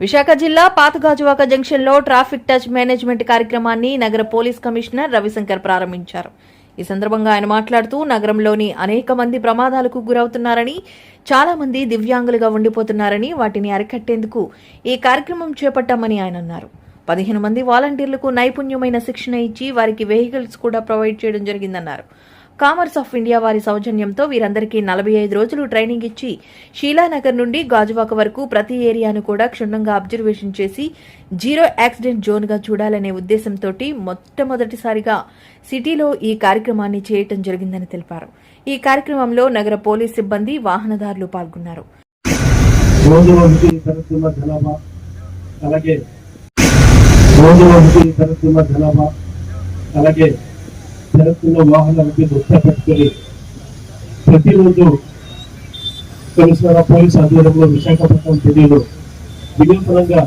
విశాఖ జిల్లా పాతగాజువాక జంక్షన్లో traffic touch management కార్యక్రమాన్ని నగర పోలీస్ కమిషనర్ రవిశంకర్ ప్రారంభించారు. ఈ సందర్భంగా ఆయన మాట్లాడుతూ నగరంలోని అనేక మంది ప్రమాదాలకు గురవుతున్నారని చాలా మంది దివ్యాంగులుగా ఉండిపోతున్నారని వాటిని అరికట్టేందుకు ఈ కార్యక్రమం చేపట్టామని ఆయన అన్నారు. పదిహేను మంది వాలంటీర్లకు నైపుణ్యమైన శిక్షణ ఇచ్చి వారికి వెహికల్స్ కూడా ప్రొవైడ్ చేయడం జరిగిందన్నారు. కామర్స్ ఆఫ్ ఇండియా వారి సౌజన్యంతో వీరందరికీ నలభై ఐదు రోజులు ట్రైనింగ్ ఇచ్చి షీలానగర్ నుండి గాజువాక వరకు ప్రతి ఏరియాను కూడా క్షుణ్ణంగా అబ్జర్వేషన్ చేసి జీరో యాక్సిడెంట్ జోన్గా చూడాలనే ఉద్దేశంతో మొట్టమొదటిసారిగా సిటీలో ఈ కార్యక్రమాన్ని చేయటం జరిగిందని తెలిపారు. ఈ కార్యక్రమంలో నగర పోలీస్ సిబ్బంది వాహనదారులు పాల్గొన్నారు. అలాగే రోజు వాహనాలకి దృష్టి పెట్టుకొని ప్రతిరోజు కమిషనర్ పోలీస్ ఆధ్వర్యంలో విశాఖపట్నం జిల్లాలో వినూతనంగా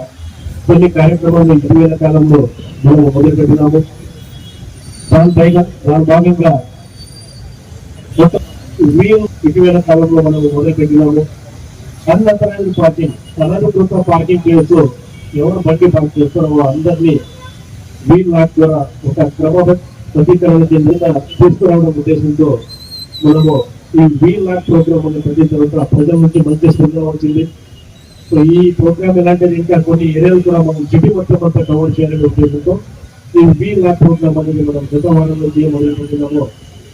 కొన్ని కార్యక్రమాలు ఇటీవల కాలంలో మేము మొదలుపెట్టినాము. దానిపైగా దాని భాగంగా ఇటీవల కాలంలో మనం మొదలుపెట్టినాము. అన్నతరాన్ని పార్కింగ్ అనధికృత పార్కింగ్ చేస్తూ ఎవరు బండి పార్క్ చేస్తారో అందరినీ వీల్ లాక్ ద్వారా ఒక క్రమబద్ధ క్రమబద్ధీకరణ చెందిన తీసుకురావడం ఉద్దేశంతో మనము ఈ వీల్ లాక్ ప్రోగ్రామ్ అనే ప్రతి తర్వాత ప్రజల నుంచి మంచి స్పందన వచ్చింది. సో ఈ ప్రోగ్రామ్ ఎలాంటిది ఇంకా కొన్ని ఏరియాలు కూడా మనం సిటీ మొత్తం అంతా కవర్ చేయాలనే ఉద్దేశంతో ఈ వీల్ లాక్ ప్రోగ్రామ్ అనేది మనం గత వారంలో చేయమనుకుంటున్నామో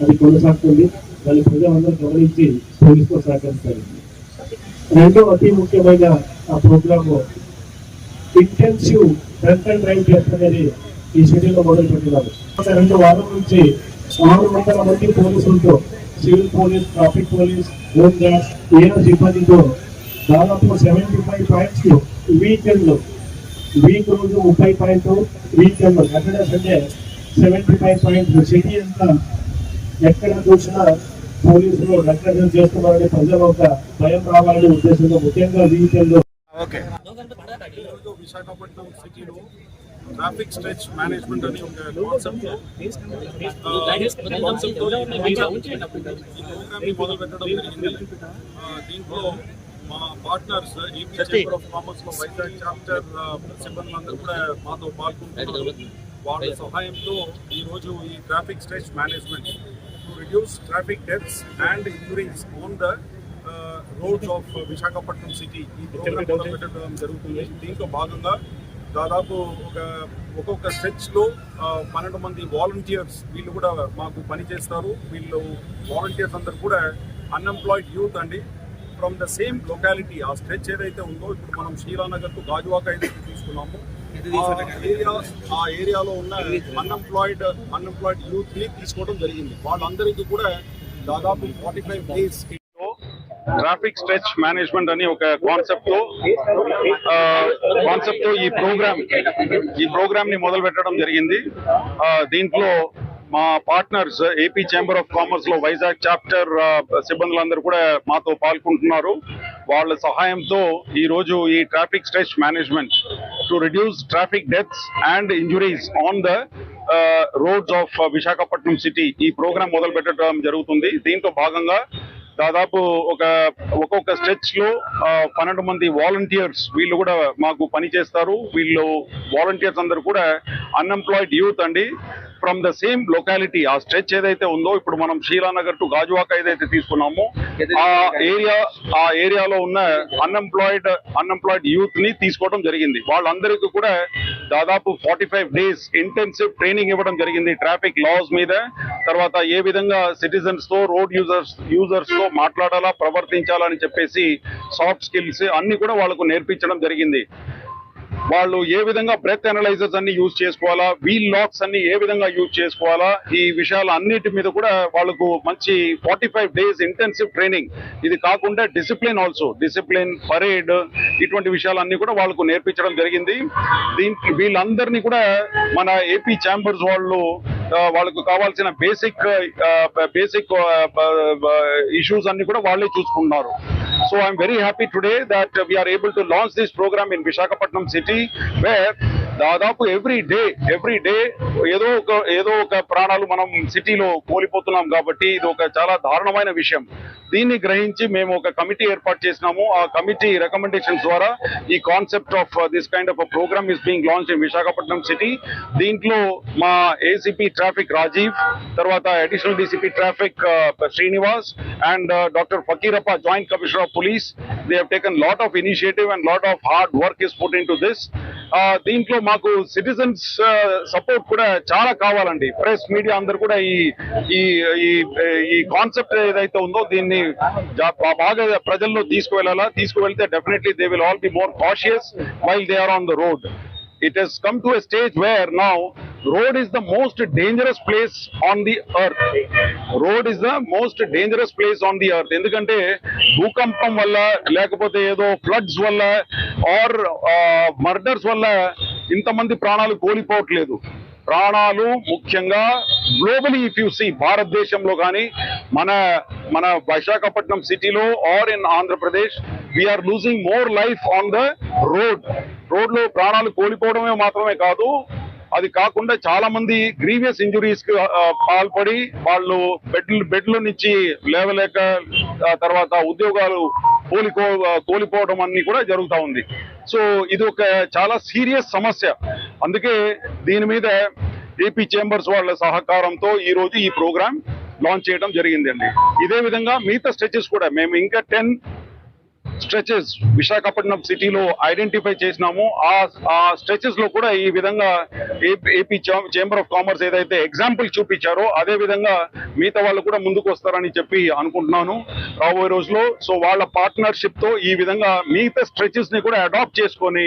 అది కొనసాగుతుంది. దాన్ని ప్రజలందరూ గమనించి పోలీసుతో సహకరిస్తారు రెండో అతి ముఖ్యమైన ఆ program intensive drunk and drive test అనేది ఈ సిటీలో మొదలు పెట్టినారు. గత రెండు వారం నుంచి ఆరు వందల మంది పోలీసులతో civil police traffic police home guards AR సిబ్బందితో దాదాపు seventy five points weekend week రోజు ముప్పై point weekend Saturday Sunday seventy five point city అంతా ఎక్కడ చూసినా పోలీసులు రక్షణ చేస్తున్నారని ప్రజలు ఒక భయం రావాలనే ఉద్దేశంతో ముఖ్యంగా వీకెండ్ ఓకే. విశాఖపట్నం సిటీలో ట్రాఫిక్ స్ట్రెచ్ మేనేజ్మెంట్ అని ఒక కాన్సెప్ట్ ప్రోగ్రామ్ మొదలు పెట్టడం జరిగింది. దీంట్లో మా పార్ట్నర్స్ ఈపీ చేంబర్ ఆఫ్ కామర్స్లో వైజాగ్ చాప్టర్ సిబ్బంది అందరూ కూడా మాతో పాల్గొంటున్నారు. వాళ్ళ సహాయంతో ఈ రోజు ఈ traffic stretch management to reduce traffic deaths and injuries on the roads of Visakhapatnam city ఈ ప్రోగ్రామ్ పెట్టడం జరుగుతుంది. దీంట్లో భాగంగా దాదాపు ఒక ఒక్కొక్క స్ట్రెచ్లో ఆ, పన్నెండు మంది వాలంటీర్స్ వీళ్ళు కూడా మాకు పని చేస్తారు. వీళ్ళు వాలంటీర్స్ అందరు కూడా అన్ఎంప్లాయిడ్ యూత్ అండి. ఫ్రమ్ ద సేమ్ లొకాలిటీ ఆ స్ట్రెచ్ ఏదైతే ఉందో ఇప్పుడు మనం శ్రీరానగర్ టు గాజువాక ఏదైతే తీసుకున్నామో. ఆ ఏరియా ఆ ఏరియాలో ఉన్న అన్ఎంప్లాయిడ్ అన్ఎంప్లాయిడ్ యూత్ని తీసుకోవడం జరిగింది. వాళ్ళందరికీ కూడా దాదాపు forty five days traffic stretch management అని ఒక కాన్సెప్ట్తో కాన్సెప్ట్తో ఈ ప్రోగ్రామ్ ఈ ప్రోగ్రామ్ని మొదలు పెట్టడం జరిగింది. దీంట్లో మా పార్ట్నర్స్ ఏపీ ఛాంబర్ ఆఫ్ కామర్స్లో వైజాగ్ చాప్టర్ సిబ్బందులందరూ కూడా మాతో పాల్గొంటున్నారు. వాళ్ళ సహాయంతో ఈ రోజు ఈ traffic stretch management to reduce traffic deaths and injuries on the roads of Visakhapatnam city ఈ ప్రోగ్రామ్ మొదలు పెట్టడం జరుగుతుంది. దీంతో భాగంగా దాదాపు ఒక ఒక్కొక్క స్ట్రెచ్లో పన్నెండు మంది వాలంటీర్స్ వీళ్ళు కూడా మాకు పని చేస్తారు. వీళ్ళు వాలంటీర్స్ అందరు కూడా అన్ఎంప్లాయిడ్ యూత్ అండి. ఫ్రమ్ ద సేమ్ లొకాలిటీ ఆ స్ట్రెచ్ ఏదైతే ఉందో ఇప్పుడు మనం శ్రీరానగర్ టు గాజువాక ఏదైతే తీసుకున్నామో ఆ ఏరియా ఆ ఏరియాలో ఉన్న అన్ఎంప్లాయిడ్ అన్ఎంప్లాయిడ్ యూత్ని తీసుకోవడం జరిగింది. వాళ్ళందరికీ కూడా దాదాపు forty five days intensive training ఇవ్వడం జరిగింది ట్రాఫిక్ లాస్ మీద. తర్వాత ఏ విధంగా సిటిజన్స్తో రోడ్ యూజర్స్ యూజర్స్తో మాట్లాడాలా ప్రవర్తించాలని చెప్పేసి సాఫ్ట్ స్కిల్స్ అన్ని కూడా వాళ్ళకు నేర్పించడం జరిగింది. వాళ్ళు ఏ విధంగా బ్రెత్ అనలైజర్స్ అన్ని యూజ్ చేసుకోవాలా వీల్ లాక్స్ అన్ని ఏ విధంగా యూజ్ చేసుకోవాలా ఈ విషయాలు అన్నిటి మీద కూడా వాళ్ళకు మంచి forty five days intensive training ఇది కాకుండా డిసిప్లిన్ ఆల్సో డిసిప్లిన్ పరేడ్ ఇటువంటి విషయాలన్నీ కూడా వాళ్ళకు నేర్పించడం జరిగింది. దీనికి వీళ్ళందరినీ కూడా మన ఏపీ ఛాంబర్స్ వాళ్ళు వాళ్ళకు కావాల్సిన బేసిక్ బేసిక్ ఇష్యూస్ అన్ని కూడా వాళ్ళే చూసుకుంటున్నారు. So I'm very happy today that we are able to launch this program in Visakhapatnam city where దాదాపు ఎవ్రీ డే ఎవ్రీ డే ఏదో ఒక ఏదో ఒక ప్రాణాలు మనం సిటీలో కోల్పోతున్నాం కాబట్టి ఇది ఒక చాలా దారుణమైన విషయం. దీన్ని గ్రహించి మేము ఒక కమిటీ ఏర్పాటు చేసినాము. ఆ కమిటీ రికమెండేషన్స్ ద్వారా ఈ concept of this kind of program is being launch in Visakhapatnam city దీంట్లో మా ఏసీపీ ట్రాఫిక్ రాజీవ్ తర్వాత additional DCP traffic Srinivas and doctor Fakirappa joint commissioner of police they have taken lot of initiative and lot of hard work is put in to this దీంట్లో మాకు citizens support కూడా చాలా కావాలండి. Press media అందరు కూడా ఈ ఈ ఈ కాన్సెప్ట్ ఏదైతే ఉందో దీన్ని బాగా ప్రజల్లో తీసుకువెళ్ళాలా? తీసుకువెళ్తే definitely they will all be more cautious while they are on the road it has come to a stage where now road is the most dangerous place on the earth. Road is the most dangerous place on the earth. ఎందుకంటే భూకంపం వల్ల లేకపోతే ఏదో floods వల్ల are murders వల్ల ఇంతమంది ప్రాణాలు కోల్పోవట్లేదు. ప్రాణాలు ముఖ్యంగా గ్లోబలీ ఇఫ్ యూ సీ భారతదేశంలో కానీ మన మన విశాఖపట్నం సిటీలో are in Andhra Pradesh we are losing more life on the road రోడ్లో ప్రాణాలు కోల్పోవడమే మాత్రమే కాదు అది కాకుండా చాలా మంది గ్రీవియస్ ఇంజురీస్కి పాల్పడి వాళ్ళు బెడ్లు బెడ్ల నుంచి లేవలేక తర్వాత ఉద్యోగాలు కోలికో కోల్పోవడం అన్ని కూడా జరుగుతా ఉంది. సో ఇది ఒక చాలా సీరియస్ సమస్య. అందుకే దీని మీద ఏపీ చేంబర్స్ వాళ్ళ సహకారంతో ఈ రోజు ఈ ప్రోగ్రామ్ లాంచ్ చేయడం జరిగిందండి. ఇదే విధంగా మిగతా స్ట్రెచెస్ కూడా మేము ఇంకా టెన్ స్ట్రెచెస్ విశాఖపట్నం సిటీలో ఐడెంటిఫై చేసినాము. ఆ ఆ స్ట్రెచెస్లో కూడా ఈ విధంగా ఏపీ చేంబర్ ఆఫ్ కామర్స్ ఏదైతే ఎగ్జాంపుల్ చూపించారో అదే విధంగా మిగతా వాళ్ళు కూడా ముందుకు వస్తారని చెప్పి అనుకుంటున్నాను రాబోయే రోజులో సో వాళ్ళ పార్ట్నర్షిప్తో ఈ విధంగా మిగతా స్ట్రెచెస్ని కూడా అడాప్ట్ చేసుకొని